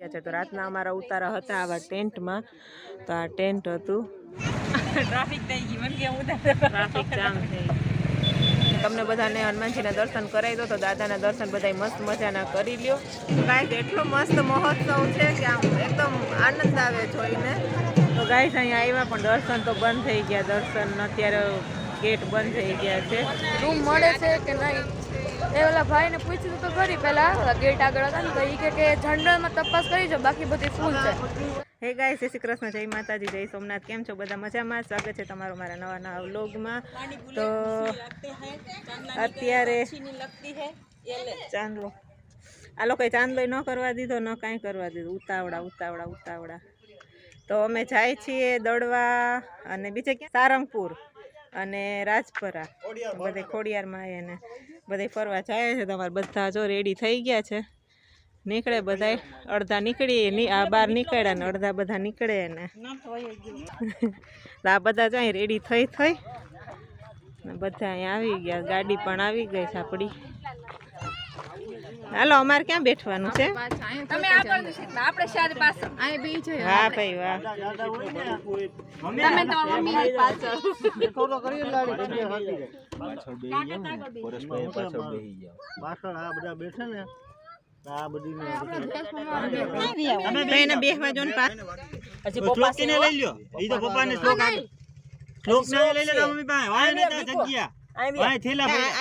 ગયા છે. તો રાતના અમારા ઉતારા હતા આવા ટેન્ટમાં. તો આ ટેન્ટ હતું. ટ્રાફિક થઈ ગઈ મને કેમ ઉતાર ટ્રાફિક જામ થઈ ગયું. તમને બધાને હનુમાનજીના દર્શન કરાવી દો તો દાદાના દર્શન બધા મસ્ત મજાના કરી લ્યો. કાંઈક એટલો મસ્ત મહોત્સવ છે કે આમ એકદમ આનંદ આવે જોઈને. તો ગાઈસ અહીંયા આવ્યા પણ દર્શન તો બંધ થઈ ગયા. દર્શન અત્યારે ગેટ બંધ થઈ ગયા છે. રૂમ મળે છે કે નહીં? એ ઓલા ભાઈને પૂછ્યું તો ખરી પહેલા ગેટ આગળ હતા ને એ કે જનરલમાં તપાસ કરી જો, બાકી બધી ફૂલ છે. હે ગાય શ્રી શ્રી કૃષ્ણ, જય માતાજી, જય સોમનાથ, કેમ છો બધા મજામાં? સ્વાગત છે તમારું મારા નવા નવા વ્લોગમાં. તો અત્યારે ચાંદલો. આ લોકોએ ચાંદલો ન કરવા દીધો, ન કાંઈ કરવા દીધું. ઉતાવળા ઉતાવળા ઉતાવળા. તો અમે જાય છીએ દડવા અને બીજે ક્યાં? સારંગપુર. અને રાજપરા. બધે ખોડિયારમાં આવે ને બધે ફરવા જાય છે. તમારે બધા જો રેડી થઈ ગયા છે. નીકળે બધા અડધા નીકળી આ બહાર નીકળ્યા ને અડધા બધા નીકળે ને. આ બધા જાય રેડી થઈ થઈ. ને બધા અહીંયા આવી ગયા. ગાડી પણ આવી ગઈ છે આપણી હાલો અમારે ક્યાં બેઠવાનું છે? તમે આગળ આપણે શાયદ પાછળ. અહીં બી છે વાહ ભાઈ વાહ. તમે તો મમ્મી પાછળ. પાછળ આ બધા બેઠે ને આ બધી તો એને બેસવા જો ને પા શ્લોક ને લઈ લ્યો? ઈ તો પપ્પાને શ્લોક આપે શ્લોક ને લઈ લે મમ્મી પાસે. વાય ને ત્યાં જગ્યા. વાય થઈ ભાઈ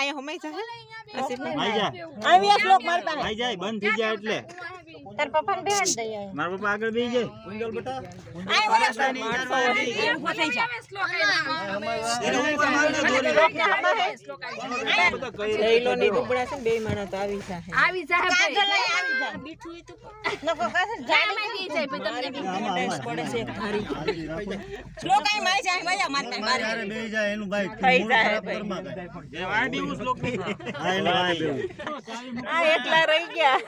અહીંયા હમાઈ જશે આઈ જા આવી આ શ્લોક મારી પાસે આઈ જાય બેટા આય જાય એટલે તાર પપ્પાને બેહાડ દઈએ મારા પપ્પા આગળ બેહી જાય કુંજલ બેટા જઈલો ની ડુબડા છે ને બે માણા તો આવી જશે આવી જાય જાયમાં બી જાય પછી તમને બી અરે બેહી જાય એનું ભાઈ થઈ જાય. ઘરમાં ગઈ. હા એનું વાય બેહવું. આ એટલા રહી ગયા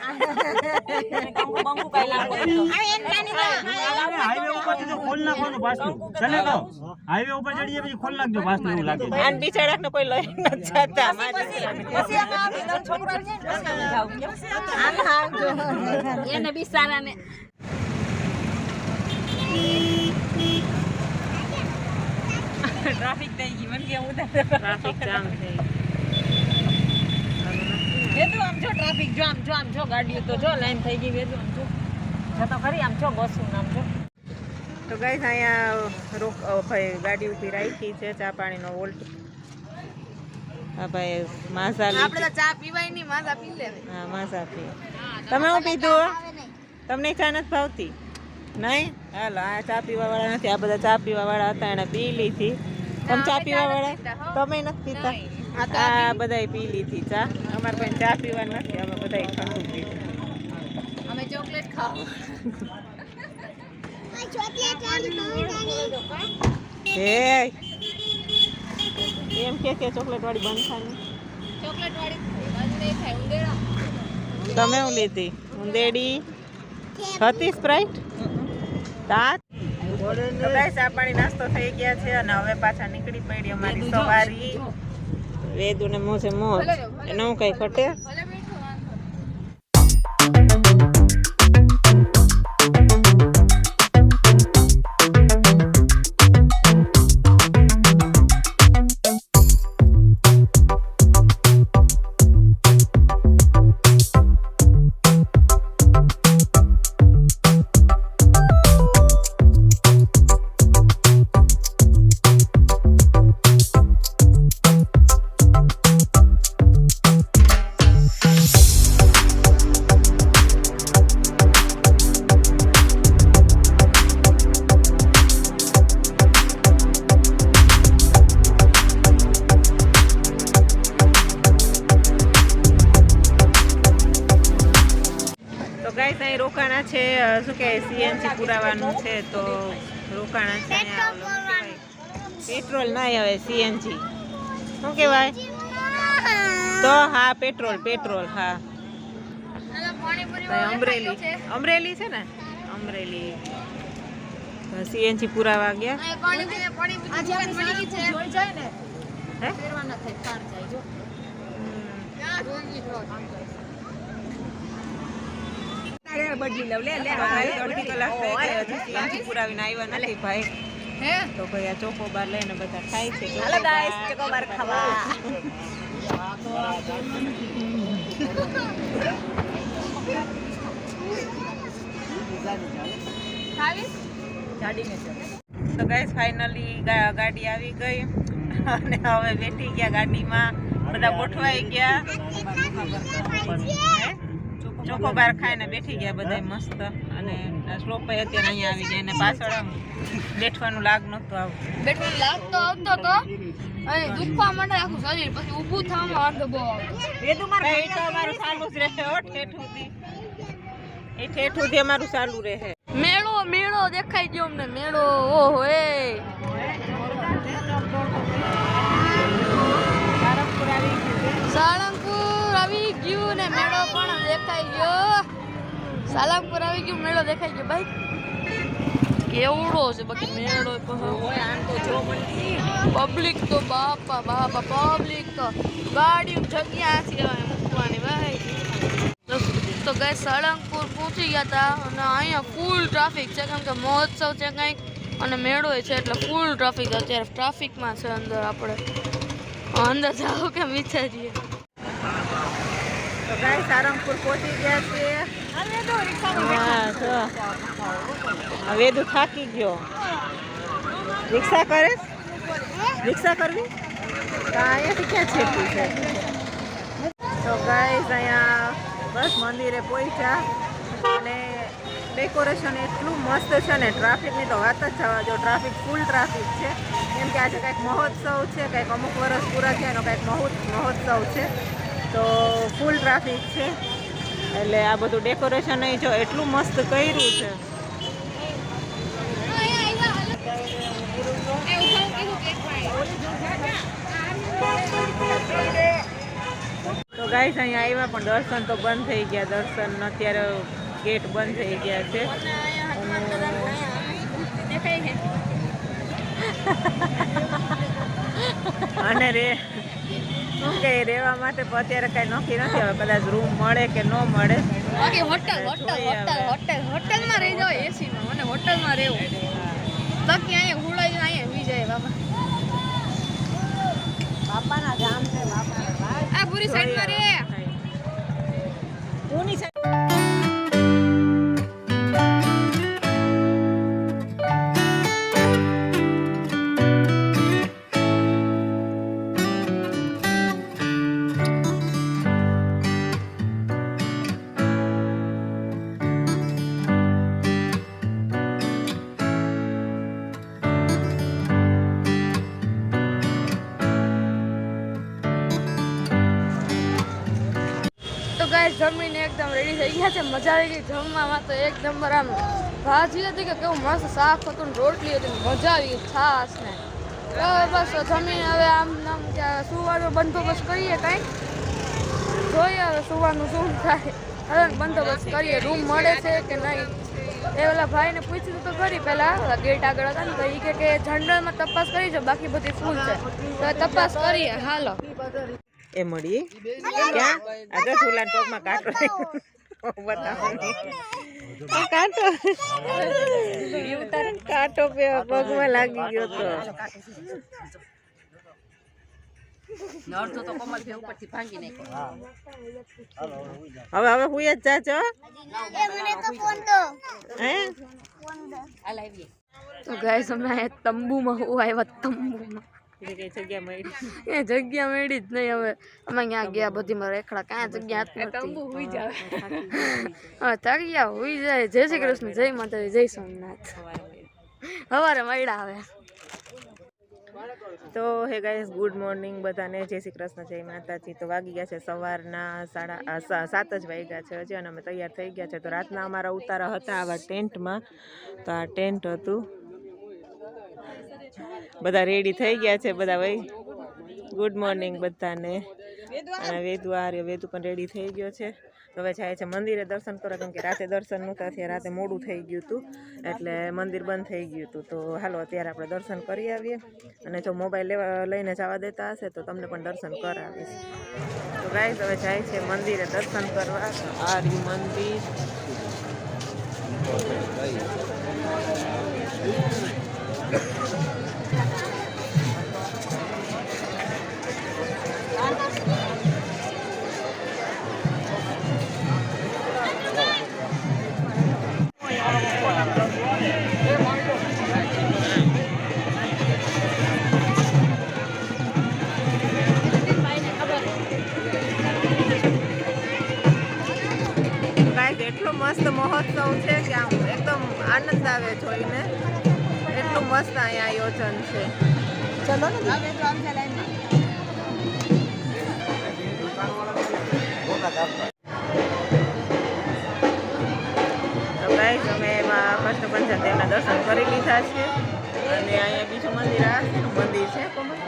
હાઈવે ઉપરથી ખોલ નાખવાનું પાછું. ચલે કહો હાઈવે ઉપર ચડીએ પછી ખોલ નાખજો પાછું એવું લાગે. અને બિચારાને કોઈ લઈ નથી જતા. એને બી ટ્રાફિક થઈ ગઈ મને કે ઉતાર. ટ્રાફિક જામ થઈ વેદુ આમ જો ટ્રાફિક જો આમ જો આમ જો ગાડીઓ તો જો લાઈન થઈ ગઈ વેદુ આમ જો. જતો તો ખરી આમ જો બસો આમ જો. તો ગાઈઝ અહીંયા રોક ભાઈ ગાડી ઊભી રાખી છે ચા પાણીનો વોલ્ટ. હા ભાઈ માસા આપણે તો ચા પીવાય નહીં માસા પી હા માસા પી. તમે હું પીધું? તમને ચા નથી ભાવતી? નહીં? હાલો આ ચા પીવા વાળા નથી આ બધા ચા પીવા વાળા હતા એને પી લીધી. તમે ચા પીવા વાળા તમે નથી પીતા? આ બધાય પી લીધી ચા. અમારે કોઈ ચા પીવા નથી અમે બધાય ઠંડુ પીધું અમે ચોકલેટ ખાવ. હે. એમ કે કે ચોકલેટ વાળી બંધ થાય ચોકલેટ વાળી બંધ નહીં થાય ઉંદેડા. તમે હું લીધી? ઉંદેડી. હતી સ્પ્રાઇટ? દાંત? ગાઈસ પાણી નાસ્તો થઈ ગયા છે અને હવે પાછા નીકળી પડી અમારી સવારી. વેદુ ને મોજે મોજ એને હું કઈ ખટે પેટ્રોલ હવે સીએનજી શું કહેવાય? તો હા પેટ્રોલ પેટ્રોલ હા. અમરેલી. અમરેલી છે ને? અમરેલી. સીએનજી પુરાવા ગયા. થાય બદલી લઉં. લે લે અડધી કલાક પુરાવીને આવ્યા નથી ભાઈ. હે? તો ભાઈ આ ચોકો બાર લઈને બધા ખાય છે. હાલો ગાઈસ ચોકોબાર ખાવા. તો ગાઈસ ફાઇનલી ગાડી આવી ગઈ. અને હવે બેઠી ગયા ગાડીમાં. બધા ગોઠવાઈ ગયા? ચોકોબાર ખાઈને બેઠી ગયા બધા મસ્ત. અને શ્લોકભાઈ અત્યારે અહીંયા આવી ગયા અને પાછળ આમ બેઠવાનું લાગ નહોતું આવું. લાગ તો આવતો તો. અને દુખવા માંડે આખું શરીર પછી ઊભું થવામાં અર્ધ બહુ આવતો ભાઈ તો અમારું ચાલુ જ રહે હો ઠેઠ સુધી એ ઠેઠ સુધી અમારું ચાલુ રહે. મેળો મેળો દેખાઈ ગયો અમને મેળો ઓહો એ. સાળંગપુર આવી ગયું ને મેળો પણ દેખાઈ ગયો. સાળંગપુર આવી ગયું મેળો દેખાઈ ગયો ભાઈ. કેવડો છે બાકી મેળો ઓય આમ તો જો મને પબ્લિક તો બાપા બાપા પબ્લિક તો. ગાડી જગ્યા છે મૂકવાની ભાઈ. તો- તો ગઈ સાળંગપુર પહોંચી ગયા હતા અને અહીંયા ફૂલ ટ્રાફિક છે કેમ કે મહોત્સવ છે કંઈક અને મેળો છે એટલે ફૂલ ટ્રાફિક અત્યારે ટ્રાફિકમાં છે અંદર આપણે. અંદર જાઓ કેમ વિચારીએ તો ગાય સારંગપુર પહોંચી ગયા છીએ. હા હવે તો થાકી ગયો. રિક્ષા કરે? રિક્ષા કરવી? અહીંયાથી ક્યાં છેટું છે? તો ગાઈઝ અહીંયા બસ મંદિરે પહોંચ્યા. અને ડેકોરેશન એટલું મસ્ત છે ને ટ્રાફિકની તો વાત જ થવા જો ટ્રાફિક ફૂલ ટ્રાફિક છે. કેમ કે આજે કંઈક મહોત્સવ છે કંઈક અમુક વર્ષ પૂરા થયા એનો કંઈક મહો મહોત્સવ છે. તો ફૂલ ટ્રાફિક છે. એટલે આ બધું ડેકોરેશન જો એટલું મસ્ત કર્યું છે. તો ગાઈસ અહીંયા આવ્યા પણ દર્શન તો બંધ થઈ ગયા. દર્શન અત્યારે ગેટ બંધ થઈ ગયા છે. અને રે શું કે રહેવા માટે પણ અત્યારે કાંઈ નક્કી નથી હવે કદાચ રૂમ મળે કે ન મળે. બાકી હોટલ હોટલ હોટલ. હોટલ હોટલમાં રહી જાવ એસીમાં મને હોટલમાં રહેવું. બાકી અહીંયા હુડાઈ અહીંયા હુઈ જાય બાપા. બાપાના ગામ છે બાપા આ પૂરી સાઈડમાં રે કોની રેડી થઈ ગયા છે મજા આવી ગઈ જમવામાં તો એક નંબર આમ ભાજી હતી કે કેવું મસ્ત શાક હતું ને રોટલી હતી મજા આવી ગઈ ને. હવે બસ જમીને હવે આમ નામ સુવાનો બંદોબસ્ત કરીએ કાંઈ. જોઈએ હવે સુવાનું શું થાય. હવે બંદોબસ્ત કરીએ. રૂમ મળે છે કે નહીં? એ ઓલા ભાઈને પૂછ્યું તો કરી પેલા ગેટ આગળ હતા ને તો એ કે કે જનરલમાં તપાસ કરી છે બાકી બધી ફૂલ છે. તો તપાસ કરીએ. હાલો. એ મળી. ક્યાં? આગળ ઝૂલા બતાવો આ કાંટો કાંટો પે- પગમાં લાગી ગયો તો. હવે હવે હુઈ જ જાજો હે. તો ગાય અમે તંબુમાં હું આવ્યા તંબુમાં. જગ્યા મળી. એ જગ્યા મળી જ નહીં હવે. અમે ત્યાં ગયા બધી મારે એકડા કાંઈ જગ્યા તંબુ હોઈ જાય હા ગયા હોઈ જાય. જય શ્રી કૃષ્ણ જય માતાજી જય સોમનાથ. સવારે મળ્યા હવે. તો હે ગાઈસ ગુડ મોર્નિંગ બધાને. જય શ્રી કૃષ્ણ જય માતાજી. તો વાગી ગયા છે સવારના સાડા સાત જ વાગ્યા છે હજી અને અમે તૈયાર થઈ ગયા છે. તો રાતના અમારા ઉતારા હતા આવા ટેન્ટમાં. તો આ ટેન્ટ હતું. બધા રેડી થઈ ગયા છે બધા ભાઈ. ગુડ મોર્નિંગ બધાને. અને વેદુ આર્ય, વેદુ પણ રેડી થઈ ગયો છે. હવે જાય છે મંદિરે દર્શન કરો કેમ કે રાતે દર્શન નહોતા થયા, રાતે મોડું થઈ ગયું હતું. એટલે મંદિર બંધ થઈ ગયું હતું. તો હાલો અત્યારે આપણે દર્શન કરી આવીએ. અને જો મોબાઈલ લેવા, લઈને જવા દેતા હશે તો તમને પણ દર્શન કરાવીશ. તો ગાઈસ હવે જાય છે મંદિરે દર્શન કરવા. આર્ય મંદિર. ચલો અમે એમાં કૃષ્ણ પંચાયતના દર્શન કરી લીધા છે. અને અહીંયા બીજું મંદિર આ શેનું મંદિર છે કોમલ?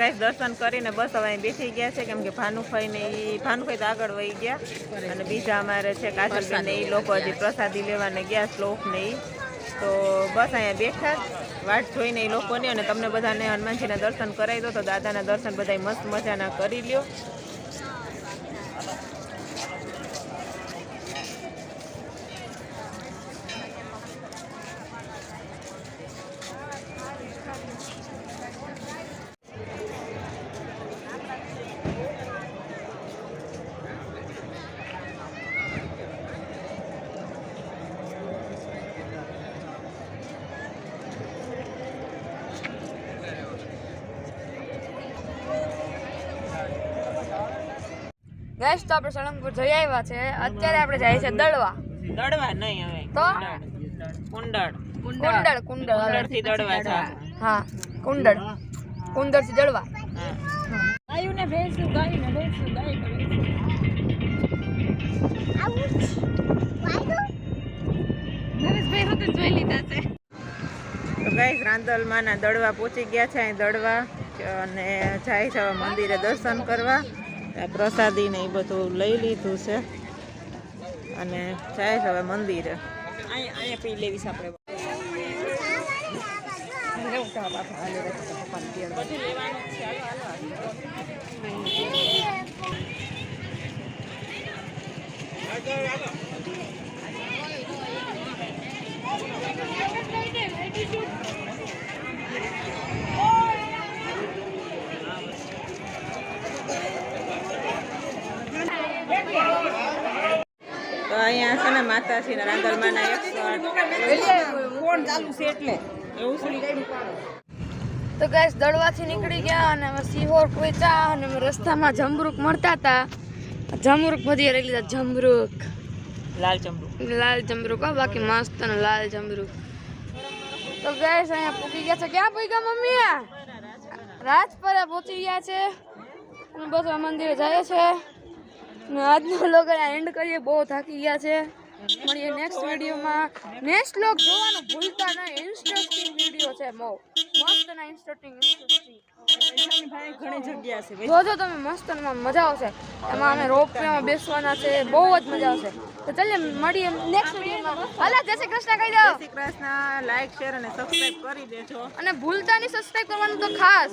ગાઈસ દર્શન કરીને બસ હવે બેસી ગયા છે. કેમ કે ભાનુભાઈ ને એ ભાનુભાઈ તો આગળ વહી ગયા. અને બીજા અમારે છે કાજલબેન ને એ લોકો હજી પ્રસાદી લેવાને ગયા શ્લોક ને ઈ. તો બસ અહીંયા બેઠા. વાટ જોઈને એ લોકોની, અને તમને બધાને હનુમાનજીના દર્શન કરાવી દો. તો દાદાના દર્શન બધા મસ્ત મજાના કરી લ્યો. ગેસ તો આપણે સળંગપુર જઈ આવ્યા છે. અત્યારે આપણે જાય છે દળવા દળવા નહીં હવે. તો? કુંડળ. કુંડળ કુંડળ. કુંડળ. થી દળવા છે. હા. કુંડળ. કુંડળથી દળવા હા. ગાયું ને ભેંસું ગાયું ને ભેંસું ગાયું ભેંસું. નરેશભાઈ હોતે જોઈ લીધા છે. તો ગાઈસ રાંદલમાંના દડવા પહોંચી ગયા છે અહીં દડવા અને જાય છે મંદિરે દર્શન કરવા. આ પ્રસાદી ને એ બધું લઈ લીધું છે. અને જાય છે હવે મંદિરે. અહીંયા આપણે. હાલો હાલો તો અહીંયા છે ને માતાજીના રાંદલમાંના એકસો આઠ ફોન ચાલુ છે એટલે એવું તો ગેસ દળવાથી નીકળી ગયા અને અમે સિહોર પહોંચ્યા અને અમે રસ્તામાં જમરૂક મળતા હતા. જમરૂક બધી રહી લીધા જમરૂક. લાલ જમરૂક. લાલ જમરૂક હા બાકી મસ્ત અને લાલ જમરૂક. તો ગેસ અહીંયા પૂકી ગયા છે. ક્યાં પૂકી મમ્મી? રાજપરા પહોંચી ગયા છે. અને બસ આ મંદિરે જાય છે. આજનો લોકો એન્ડ કરીએ. બહુ થાકી ગયા છે. મળીએ નેક્સ્ટ વિડીયોમાં નેક્સ્ટ લોક જોવાનું ભૂલતા નહીં ઇન્ટરેસ્ટિંગ વીડિયો છે બહુ. મસ્ત અને ઇન્ટરેસ્ટિંગ ઘણી જગ્યા છે જોજો તમે મસ્ત મજા આવશે. એમાં અમે રોપવેમાં બેસવાના છે. બહુ જ મજા આવશે. તો ચાલીએ મળીએ નેક્સ્ટ વિડીયોમાં હાલા જય શ્રી કૃષ્ણ કહી દો. શ્રી કૃષ્ણ. લાઈક શેર અને સબસ્ક્રાઇબ કરી દેજો. અને ભૂલતા નહીં સબસ્ક્રાઇબ કરવાનું તો ખાસ.